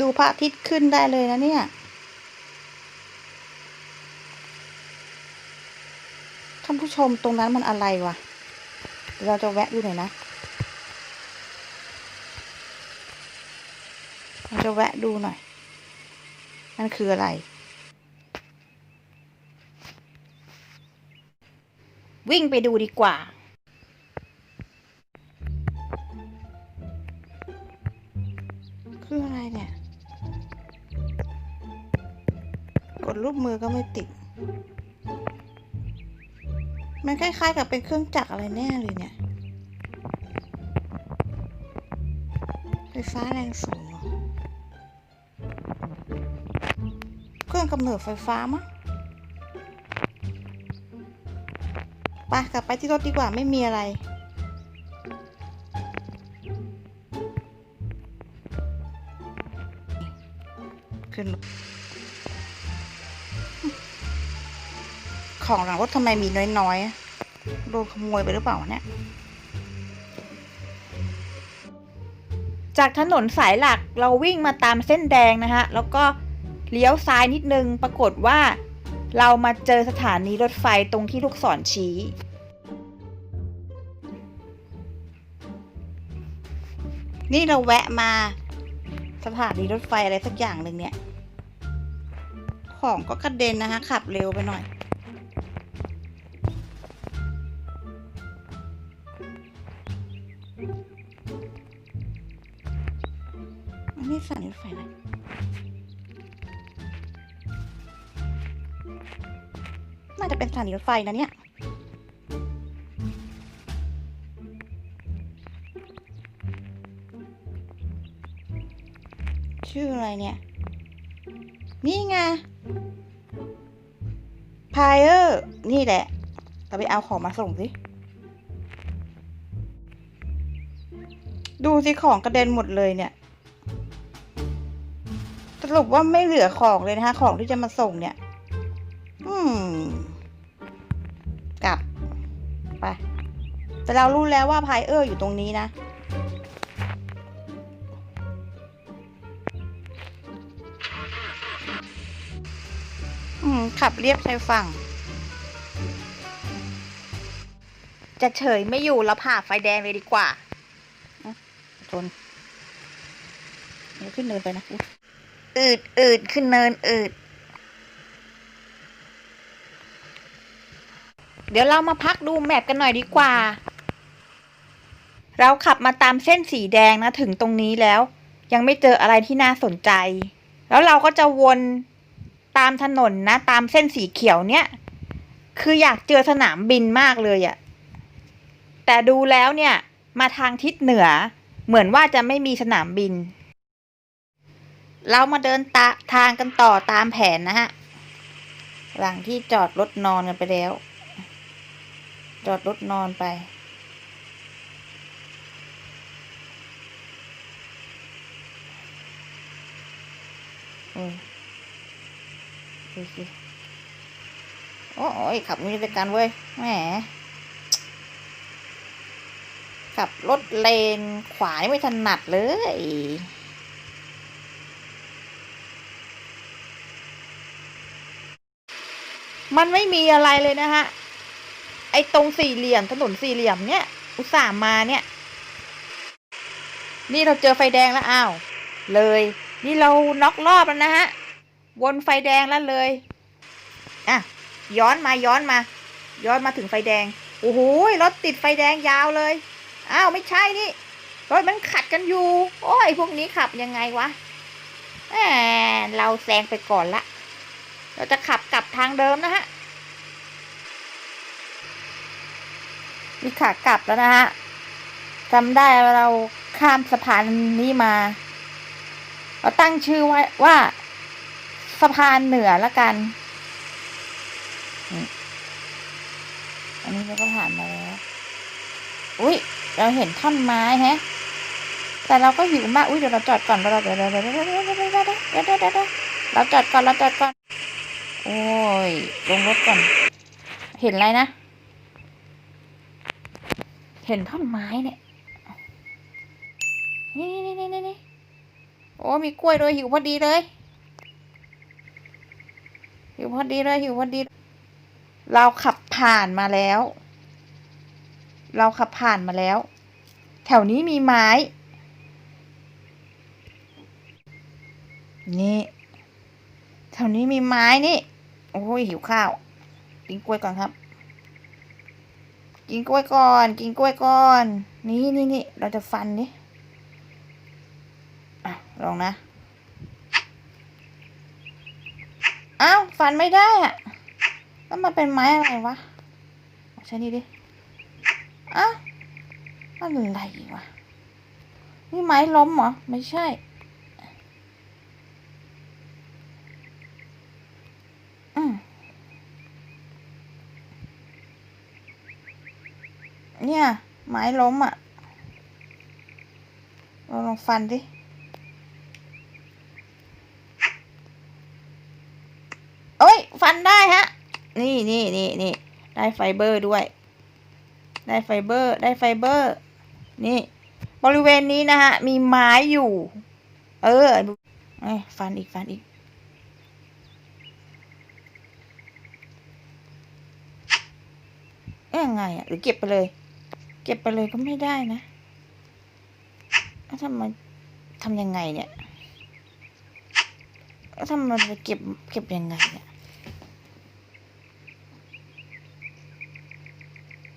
ดูพระอาทิตย์ขึ้นได้เลยนะเนี่ยท่านผู้ชมตรงนั้นมันอะไรวะเดี๋ยวเราจะแวะดูหน่อยนะเราจะแวะดูหน่อย มันคืออะไร วิ่งไปดูดีกว่า คืออะไรเนี่ย กดรูปมือก็ไม่ติด มันคล้ายๆกับเป็นเครื่องจักรอะไรแน่เลยเนี่ย ไฟฟ้าแรงสูงเหรอเครื่องกำเนิดไฟฟ้ามั้งไปกลับไปที่รถดีกว่าไม่มีอะไร ขึ้น ของหลังรถทำไมมีน้อยๆ โดนขโมยไปหรือเปล่าเนี่ย จากถนนสายหลักเราวิ่งมาตามเส้นแดงนะฮะ แล้วก็เลี้ยวซ้ายนิดนึง ปรากฏว่าเรามาเจอสถานีรถไฟตรงที่ลูกศรชี้ นี่เราแวะมาสถานีรถไฟอะไรสักอย่างหนึ่งเนี่ย ของก็กระเด็นนะคะ ขับเร็วไปหน่อยอันนี้สถานีรถไฟอะไรน่าจะเป็นสถานีรถไฟนะเนี่ยชื่ออะไรเนี่ย นี่ไง พายเออร์นี่แหละ เราไปเอาของมาส่งสิ ดูสิของกระเด็นหมดเลยเนี่ย สรุปว่าไม่เหลือของเลยนะคะ ของที่จะมาส่งเนี่ย อืม กลับ ไป แต่เรารู้แล้วว่าพายเออร์อยู่ตรงนี้นะ ขับเรียบชายฝั่ง จะเฉยไม่อยู่แล้วผ่าไฟแดงเลยดีกว่าชนเดี๋ยวขึ้นเนินไปนะอืดอืดขึ้นเนินอืดเดี๋ยวเรามาพักดูแมปกันหน่อยดีกว่า เราขับมาตามเส้นสีแดงนะถึงตรงนี้แล้ว ยังไม่เจออะไรที่น่าสนใจ แล้วเราก็จะวน ตามถนนนะ ตามเส้นสีเขียวเนี่ย คืออยากเจอสนามบินมากเลยอะแต่ดูแล้วเนี่ย มาทางทิศเหนือ เหมือนว่าจะไม่มีสนามบิน เรามาเดินตาทางกันต่อตามแผนนะฮะ หลังที่จอดรถนอนกันไปแล้ว จอดรถนอนไปอ้ย ดูสิโอ้ยขับมีรายการเว้ยแหมขับรถเลนขวานี่ไม่ถนัดเลยมันไม่มีอะไรเลยนะฮะ ไอ้ตรงสี่เหลี่ยมถนนสี่เหลี่ยมเนี่ย อุตส่าห์มาเนี่ย นี่เราเจอไฟแดงแล้วอ้าว เลย นี่เราน็อกรอบแล้วนะฮะ วนไฟแดงแล้วเลย อะ ย้อนมาย้อนมา ย้อนมาถึงไฟแดง โอ้โหรถติดไฟแดงยาวเลย อ้าวไม่ใช่นี่ รถมันขัดกันอยู่ โอ้ยพวกนี้ขับยังไงวะแหมเราแซงไปก่อนละ เราจะขับกลับทางเดิมนะฮะนี่ขากลับแล้วนะฮะจำได้เราข้ามสะพานนี้มา เราตั้งชื่อไว้ว่า สะพานเหนือละกัน อันนี้เราก็ผ่านมาแล้ว อุ้ยเราเห็นท่อนไม้แฮะ แต่เราก็หิวมาก อุ้ยเดี๋ยวเราจอดก่อน เราเดี๋ยวเราเดี๋ยวเราเดี๋ยวเราเดี๋ยวเราเดี๋ยวเราเดี๋ยวเราจอดก่อน เราจอดก่อน โอ้ย ลงรถก่อน เห็นอะไรนะ เห็นท่อนไม้เนี่ยนี่นี่นี่นี่นี่โอ้มีกล้วยโดยหิวพอดีเลย หิวพอดีเลยหิวพอดี เราขับผ่านมาแล้ว เราขับผ่านมาแล้ว แถวนี้มีไม้ นี่แถวนี้มีไม้นี่ โอ้ยหิวข้าว กินกล้วยก่อนครับ กินกล้วยก่อน กินกล้วยก่อน นี่นี่นี่เราจะฟันนี่อะลองนะ อ้าวฟันไม่ได้อะแล้วมันเป็นไม้อะไรวะใช้นี่ดิอ้าวอะไรวะนี่ไม้ล้มเหรอ ไม่ใช่ อืมเนี่ย ไม้ล้มอะ เราลองฟันดิ เอ้ย ฟันได้ฮะ นี่นี่นี่นี่ได้ไฟเบอร์ด้วย ได้ไฟเบอร์ ได้ไฟเบอร์ นี่ บริเวณนี้นะฮะ มีไม้อยู่ เออเอ้ยฟันอีกฟันอีกเอ๊ะยังไงอะ หรือเก็บไปเลย เก็บไปเลยก็ไม่ได้นะทำไมทำยังไงเนี่ยทำไมจะเก็บ เก็บยังไงเนี่ย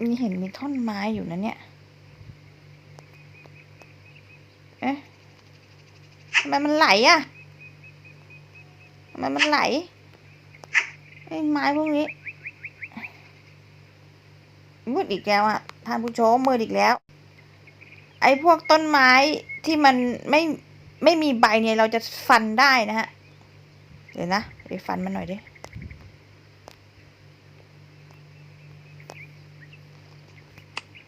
มีเห็นมีท่อนไม้อยู่นะเนี่ย เอ๊ะทำไมมันไหลอะทำไมมันไหลไอ้ไม้พวกนี้มืดอีกแล้วอะท่านผู้ชมมืดอีกแล้ว ไอ้พวกต้นไม้ที่มันไม่ไม่มีใบเนี่ยเราจะฟันได้นะฮะ เดี๋ยวนะ ไปฟันมันหน่อยดิ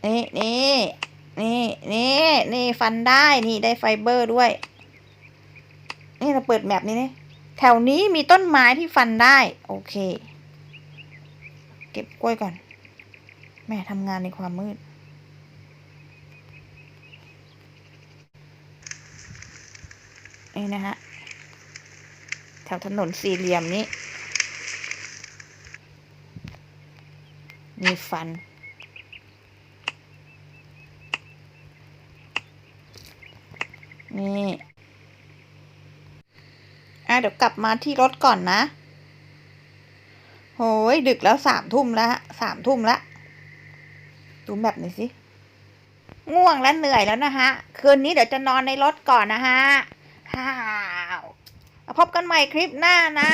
นี่นี่นี่นี่นี่ฟันได้นี่ได้ไฟเบอร์ด้วย นี่เราเปิดแมปนี้นี่แถวนี้มีต้นไม้ที่ฟันได้ โอเค เก็บกล้วยก่อน แม่ทำงานในความมืด นี่นะฮะ แถวถนนสี่เหลี่ยมนี้ มีฟัน นี่อะเดี๋ยวกลับมาที่รถก่อนนะ โหยดึกแล้วสามทุ่มแล้วฮะสามทุ่มแล้วดูแบบหน่อยสิ ง่วงและเหนื่อยแล้วนะฮะ คืนนี้เดี๋ยวจะนอนในรถก่อนนะฮะฮ่าวพบกันใหม่คลิปหน้านะ